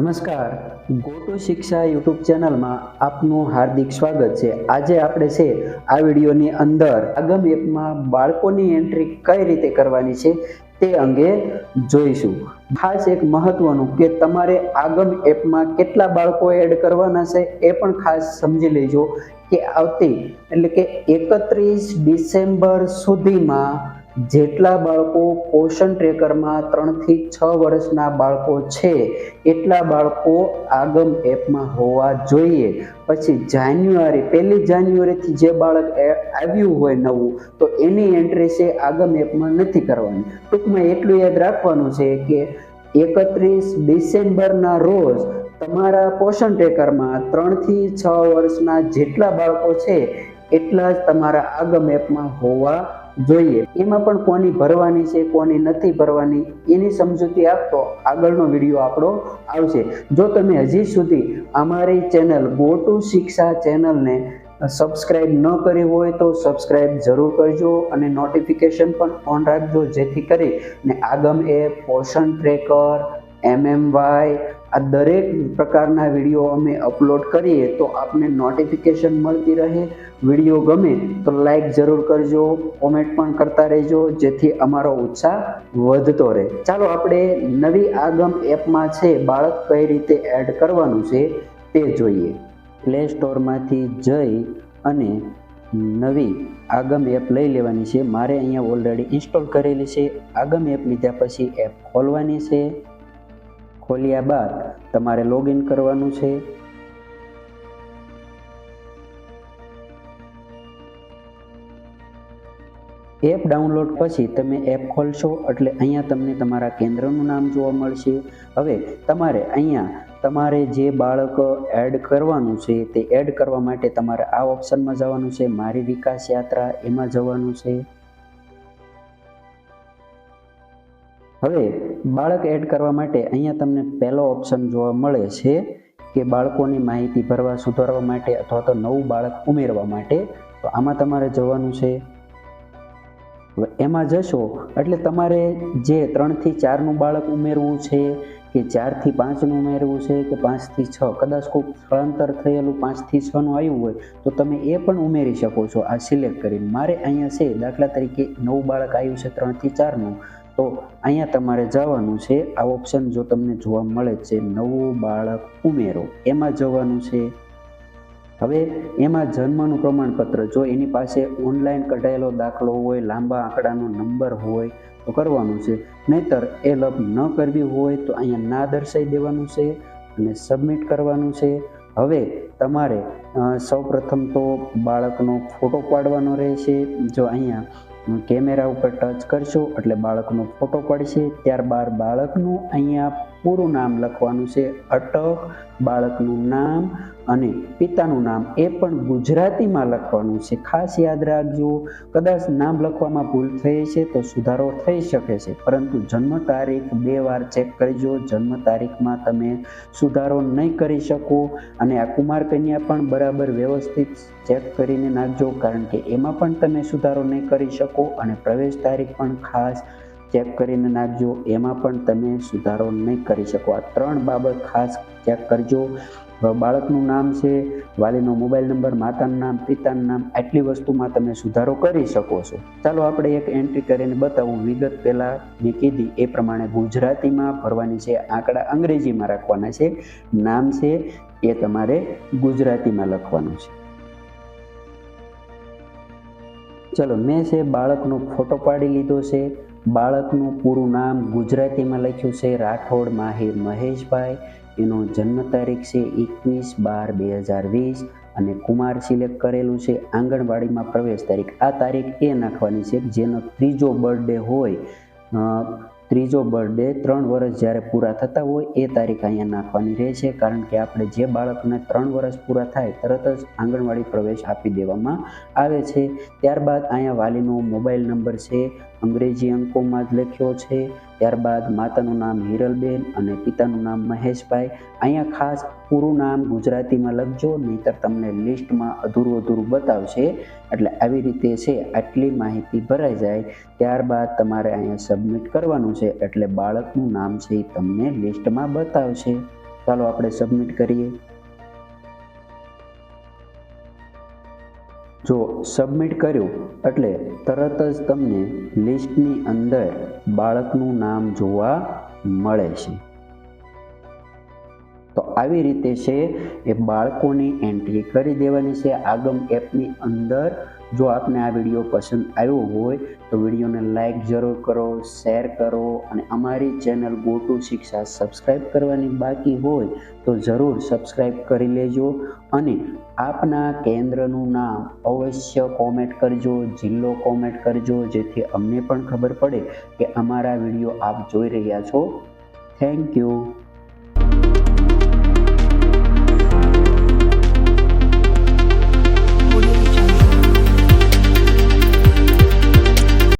નમસ્કાર. ગો શિક્ષા યુટ્યુબ ચેનલમાં આપનું હાર્દિક સ્વાગત છે. આજે આપણે છે, આ વિડીયોની અંદર આગમ એપમાં બાળકોની એન્ટ્રી કઈ રીતે કરવાની છે તે અંગે જોઈશું. ખાસ એક મહત્વનું કે તમારે આગમ એપમાં કેટલા બાળકો એડ કરવાના છે એ પણ ખાસ સમજી લેજો કે આવતી એટલે કે એકત્રીસ ડિસેમ્બર સુધીમાં જેટલા બાળકો પોષણ ટ્રેકરમાં ત્રણથી છ વર્ષના બાળકો છે, એટલા બાળકો આગમ એપમાં હોવા જોઈએ. પછી જાન્યુઆરી, પહેલી જાન્યુઆરીથી જે બાળક આવ્યું હોય નવું, તો એની એન્ટ્રી છે આગમ એપમાં નથી કરવાની. ટૂંકમાં એટલું યાદ રાખવાનું છે કે એકત્રીસ ડિસેમ્બરના રોજ તમારા પોષણ ટ્રેકરમાં ત્રણથી છ વર્ષના જેટલા બાળકો છે, એટલા જ તમારા આગમ એપમાં હોવા જોઈએ. એમાં પણ કોની ભરવાની છે, કોની નથી ભરવાની, એની સમજૂતી આપતો આગળનો વીડિયો આપણો આવશે. જો તમે હજી સુધી અમારી ચેનલ ગો ટુ શિક્ષા ચેનલને સબસ્ક્રાઇબ ન કરી હોય તો સબસ્ક્રાઇબ જરૂર કરજો અને નોટિફિકેશન પણ ઓન રાખજો જેથી કરી ને આગમ એપ પોષણ ટ્રેકર, એમએમવાય આ દરેક પ્રકારના વીડિયો અમે અપલોડ કરીએ તો આપને નોટિફિકેશન મળતી રહે. વીડિયો ગમે તો લાઈક જરૂર કરજો કોમેન્ટ પણ કરતા રહેજો, જેથી અમારો ઉત્સાહ વધતો રહે. ચાલો આપણે નવી આગમ એપમાં છે, બાળક કઈ રીતે એડ કરવાનું છે તે જોઈએ. પ્લે સ્ટોરમાંથી જઈ અને નવી આગમ એપ લઈ લેવાની છે. મારે અહીંયા ઓલરેડી ઇન્સ્ટોલ કરેલી છે. આગમ એપ લીધા પછી એપ ખોલવાની છે. ખોલ્યા બાદ તમારે લોગિન કરવાનું છે. એપ ડાઉનલોડ પછી તમે એપ ખોલશો એટલે અહીંયા તમને તમારા કેન્દ્રનું નામ જોવા મળશે. હવે તમારે અહીંયા તમારે જે બાળક એડ કરવાનું છે તે એડ કરવા માટે તમારે આ ઓપ્શનમાં જવાનું છે. મારી વિકાસ યાત્રા એમાં જવાનું છે. હવે બાળક એડ કરવા માટે અહીંયા તમને પહેલો ઓપ્શન જોવા મળે છે કે બાળકોની માહિતી ભરવા સુધારવા માટે અથવા તો નવું બાળક ઉમેરવા માટે. તો આમાં તમારે જવાનું છે. એમાં જશો, એટલે તમારે જે ત્રણથી ચારનું બાળક ઉમેરવું છે, કે ચારથી પાંચનું ઉમેરવું છે, કે પાંચથી છ, કદાચ કોઈ સ્થળાંતર થયેલું પાંચથી છનું આવ્યું હોય, તો તમે એ પણ ઉમેરી શકો છો. આ સિલેક્ટ કરીને. મારે અહીંયા છે, દાખલા તરીકે નવું બાળક આવ્યું છે ત્રણથી ચારનું. તો અહીંયા તમારે જવાનું છે આ ઓપ્શન જો તમને જોવા મળે છે નવું બાળક ઉમેરો. એમાં જવાનું છે. હવે એમાં જન્મનું પ્રમાણપત્ર જો એની પાસે ઓનલાઈન કઢાયેલો દાખલો હોય, લાંબા આંકડાનો નંબર હોય, તો કરવાનું છે. નહીતર એ લપ ન કરવી હોય તો અહીંયા ના દર્શાવી દેવાનું છે અને સબમિટ કરવાનું છે. હવે તમારે સૌપ્રથમ તો બાળકનો ફોટો પાડવાનો રહેશે. જો અહીંયા કેમેરા ઉપર ટચ કરશો એટલે બાળકનો ફોટો પડશે. ત્યારબાદ બાળકનું અહીંયા પૂરું નામ લખવાનું છે અટક બાળકનું નામ અને પિતાનું નામ. એ પણ ગુજરાતીમાં લખવાનું છે. ખાસ યાદ રાખજો, કદાચ નામ લખવામાં ભૂલ થઈ છે તો સુધારો થઈ શકે છે. પરંતુ જન્મ તારીખ બે વાર ચેક કરજો. જન્મ તારીખમાં તમે સુધારો નહીં કરી શકો અને આ કુમાર કન્યા પણ બરાબર વ્યવસ્થિત ચેક કરીને નાખજો, કારણ કે એમાં પણ તમે સુધારો નહીં કરી શકો અને પ્રવેશ તારીખ પણ ખાસ ચેક કરીને નાખજો. એમાં પણ તમે સુધારો નહીં કરી શકો. આ ત્રણ બાબત ખાસ ચેક કરજો. બાળકનું નામ છે, વાલીનો મોબાઈલ નંબર માતાનું નામ, પિતાનું નામ, આટલી વસ્તુમાં તમે સુધારો કરી શકો છો. ચાલો આપણે એક એન્ટ્રી કરીને બતાવું. વિગત પહેલાં મેં કીધી, એ પ્રમાણે ગુજરાતીમાં ભરવાની છે, આંકડા અંગ્રેજીમાં રાખવાના છે. નામ છે, એ તમારે ગુજરાતીમાં લખવાનું છે. ચલો, મેં છે, બાળકનો ફોટો પાડી લીધો છે. બાળકનું પૂરું નામ ગુજરાતીમાં લખ્યું છે રાઠોડ માહિર મહેશભાઈ. એનો જન્મ તારીખ છે એકવીસ બાર બે હજાર વીસ અને કુમાર સિલેક્ટ કરેલું છે આંગણવાડીમાં પ્રવેશ તારીખ. આ તારીખ એ નાખવાની છે જેનો ત્રીજો બર્થડે હોય ત્રીજો બર્થડે ત્રણ વર્ષ જ્યારે પૂરા થતા હોય એ તારીખ અહીંયા નાખવાની રહેશે કારણ કે આપણે જે બાળકને ત્રણ વર્ષ પૂરા થાય તરત જ આંગણવાડી પ્રવેશ આપી દેવામાં આવે છે. ત્યારબાદ અહીંયા વાલીનો મોબાઈલ નંબર છે અંગ્રેજી અંકોમાં જ લખ્યો છે. ત્યારબાદ માતાનું નામ હિરલબેન અને પિતાનું નામ મહેશભાઈ. અહીંયા ખાસ પૂરું નામ ગુજરાતીમાં લખજો, નહીંતર તમને લિસ્ટમાં અધૂરું અધૂરું બતાવશે. એટલે આવી રીતે છે, આટલી માહિતી ભરાઈ જાય. ત્યારબાદ તમારે અહીંયા સબમિટ કરવાનું છે, એટલે બાળકનું નામ છે એ તમને લિસ્ટમાં બતાવશે. ચાલો આપણે સબમિટ કરીએ. જો સબમિટ કર્યું એટલે તરત જ તમને લિસ્ટની અંદર બાળકનું નામ જોવા મળે છે. તો આવી રીતે છે એ બાળકોની એન્ટ્રી કરી દેવાની છે. આગમ એપની અંદર જો આપને આ વીડિયો પસંદ આવ્યો હોય તો વિડીયોને લાઈક જરૂર કરો શેર કરો અને અમારી channel go to Shiksha subscribe કરવાની બાકી હોય તો જરૂર સબસ્ક્રાઈબ કરી લેજો અને આપના કેન્દ્રનું નામ અવશ્ય કોમેન્ટ કરજો, જિલ્લો કોમેન્ટ કરજો, જેથી અમને પણ ખબર પડે કે અમારા વીડિયો આપ જોઈ રહ્યા છો. Thank you